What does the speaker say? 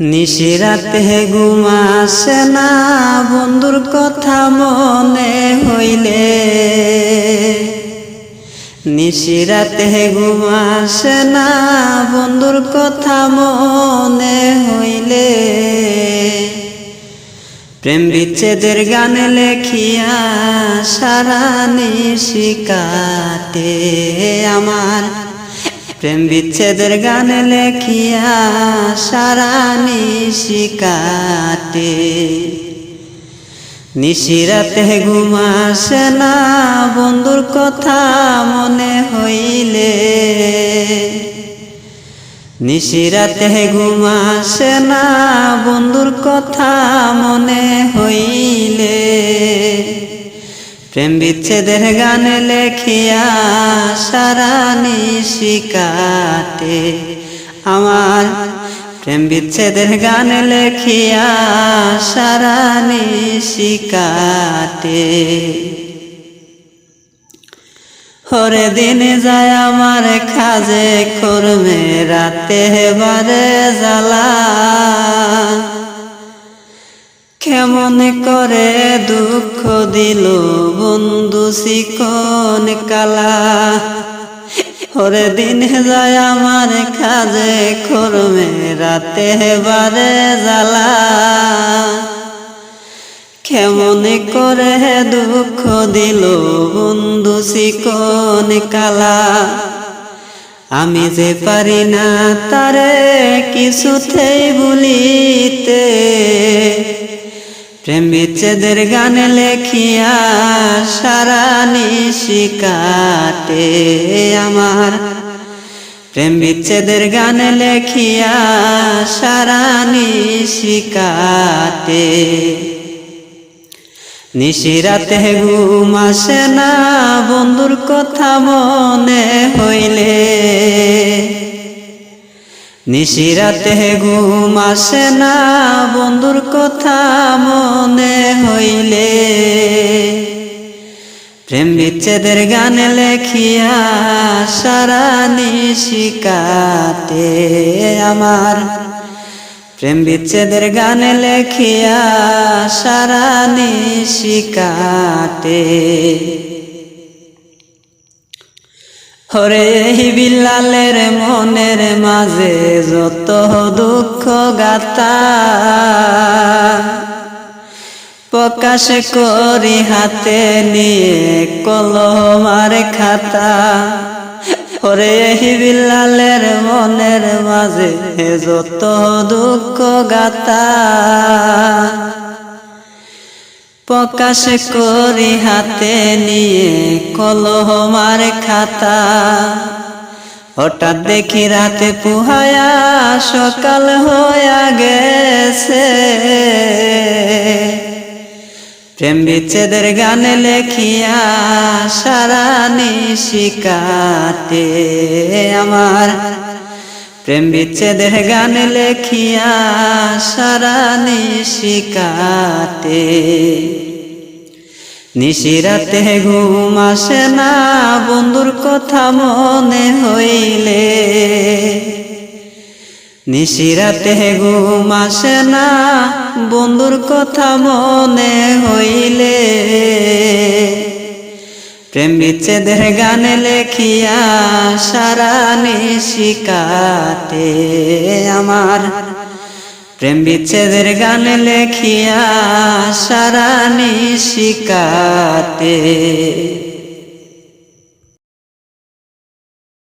নিশিরাতে ঘুমাসে না, বন্ধুর কথা মনে হইলে। নিশিরাতে ঘুমাসে না, বন্ধুর কথা মনে হইলে। প্রেম বিচ্ছেদের গান লেখিয়া সারা নিশিকাতে আমার। প্রেম বিচ্ছেদের গান লেখিয়া সারা নিশিকাতে নিশিরাতে ঘুমাসে না, বন্ধুর কথা মনে হইলে। নিশিরাতে ঘুমাসে না, বন্ধুর কথা মনে হইলে। প্রেম বিচ্ছেদের গান লেখিয়া সারা নিশিকাতে। আমার প্রেম বিচ্ছেদের গান লেখিয়া সারা নিশিকাতে। হরে দিনে যায় আমার খাজে করমে রাতে বারে জ্বালা। কেমন করে দুঃখ দিল। বন্ধু শিকন কালা। হরে দিনে যায় আমার খাজে করমে রাতে বারে জ্বালা। কেমন করে দুঃখ দিল বন্ধু শিকন কালা। আমি যে পারি না তারে কিছুতেই বলিতে প্রেম বিচ্ছেদের গান লেখিয়া সারা নিশিকাতে আমার। প্রেম বিচ্ছেদের গান লেখিয়া সারা নিশিকাতে নিশিরাতে ঘুম না, বন্ধুর কথা মনে হইলে। নিশিরাতে ঘুম আসে না, বন্ধুর কথা মনে হইলে। প্রেম বিচ্ছেদের গান লেখিয়া সারা নিশিকাতে আমার। প্রেম বিচ্ছেদের গান লেখিয়া সারা নিশিকাতে। হরে বিল্লালের মনের মাঝে যত দুঃখ গাতা প্রকাশ করি হাতে নিয়ে কলমার খাতা। ওরে বিল্লালের মনের মাঝে যত দুঃখ গাতা প্রকাশ করি হাতে নিয়ে কলহমার খাতা। হঠাৎ দেখি রাতে পুহায়া সকাল হইয়া গেছে। প্রেম বিচ্ছেদের গান লেখিয়া সারা নিশিকাতে আমার প্রেম বিচ্ছেদের গান লেখিয়া সারা নিশিকাতে। নিশিরাতে ঘুম আসে না, বন্ধুর কথা মনে হইলে। নিশিরাতে ঘুম আসে না, বন্ধুর কথা মনে হইলে। প্রেম বিচ্ছেদের গান লেখিয়া সারা নিশিকাতে আমার। প্রেম বিচ্ছেদের গান লেখিয়া সারা নিশিকাতে